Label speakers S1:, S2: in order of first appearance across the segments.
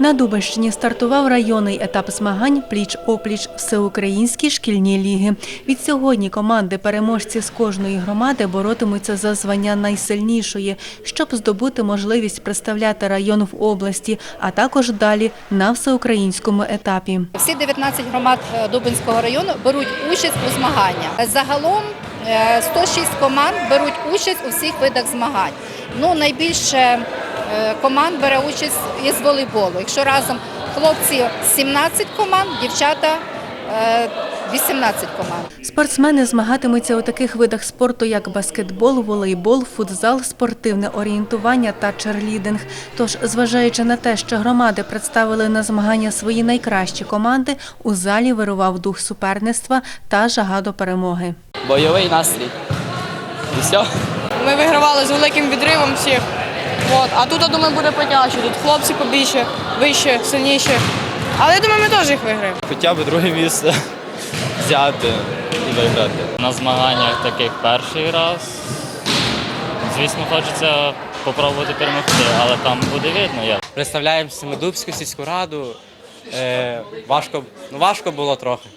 S1: На Дубинщині стартував районний етап змагань пліч-опліч всеукраїнські шкільні ліги. Від сьогодні команди переможці з кожної громади боротимуться за звання найсильнішої, щоб здобути можливість представляти район в області, а також далі на всеукраїнському етапі.
S2: Всі 19 громад е, Дубинського району беруть участь у змаганнях. Загалом е, 106 команд беруть участь у всіх видах змагань. Ну, найбільше е, команд бере участь із волейболу. Якщо разом хлопці 17 команд, дівчата е, 18 команд.
S1: Спортсмени змагатимуться у таких видах спорту, як баскетбол, волейбол, футзал, спортивне орієнтування та черлідинг. Тож, зважаючи на те, що громади представили на змагання свої найкращі команди, у залі вирував дух суперництва та жага до перемоги.
S3: бойовий настрій. І все.
S4: Ми вигравали з великим відривом всіх. От. А тут, я думаю, буде потяжче. Тут хлопці побільше, вище, сильніші. Але я думаю, ми теж їх виграємо.
S3: Хоча б друге місце взяти і виграти.
S5: На змаганнях таких перший раз. Звісно, хочеться спробувати перемогти, але там буде видно як.
S6: Представляємо Семидубську сільську раду. Е, важко, ну, важко було трохи.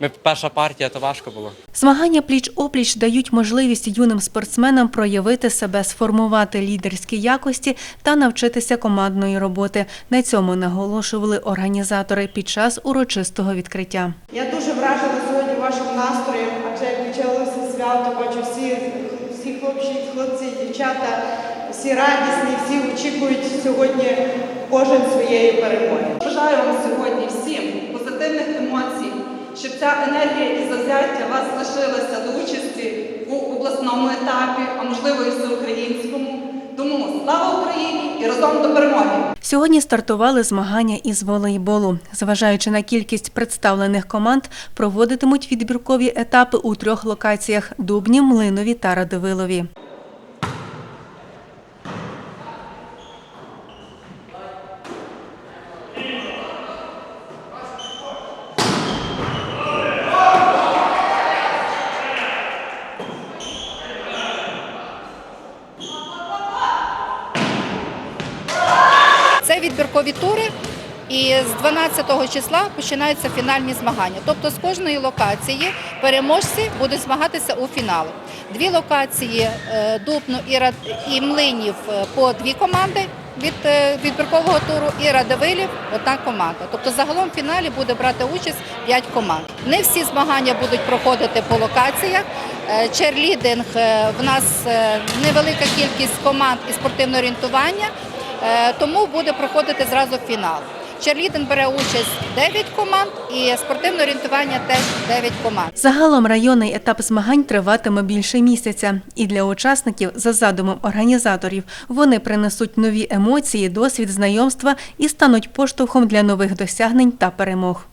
S6: Ми перша партія, то важко було.
S1: Змагання пліч-опліч дають можливість юним спортсменам проявити себе, сформувати лідерські якості та навчитися командної роботи. На цьому наголошували організатори під час урочистого відкриття.
S7: Я дуже вражена сьогодні вашим настроєм, адже як почалося свято, бачу всі, всі хлопці, хлопці, дівчата, всі радісні, всі очікують сьогодні кожен своєї перемоги.
S8: Бажаю вам сьогодні всім позитивних емоцій, щоб ця енергія і зазяття вас лишилася до участі у обласному етапі, а можливо і всеукраїнському. Тому слава Україні і разом до перемоги!
S1: Сьогодні стартували змагання із волейболу. Зважаючи на кількість представлених команд, проводитимуть відбіркові етапи у трьох локаціях – Дубні, Млинові та Радивилові.
S2: Відбіркові тури. І з 12 числа починаються фінальні змагання. Тобто з кожної локації переможці будуть змагатися у фіналі. Дві локації е, Дубно і, Млинів е, по дві команди від е, відбіркового туру, і Радивилів одна команда. Тобто загалом в фіналі буде брати участь 5 команд. Не всі змагання будуть проходити по локаціях. Черлідинг в нас невелика кількість команд і спортивне орієнтування. Е, тому буде проходити зразу фінал. Черліден бере участь 9 команд і спортивне орієнтування теж 9 команд.
S1: Загалом районний етап змагань триватиме більше місяця. І для учасників, за задумом організаторів, вони принесуть нові емоції, досвід, знайомства і стануть поштовхом для нових досягнень та перемог.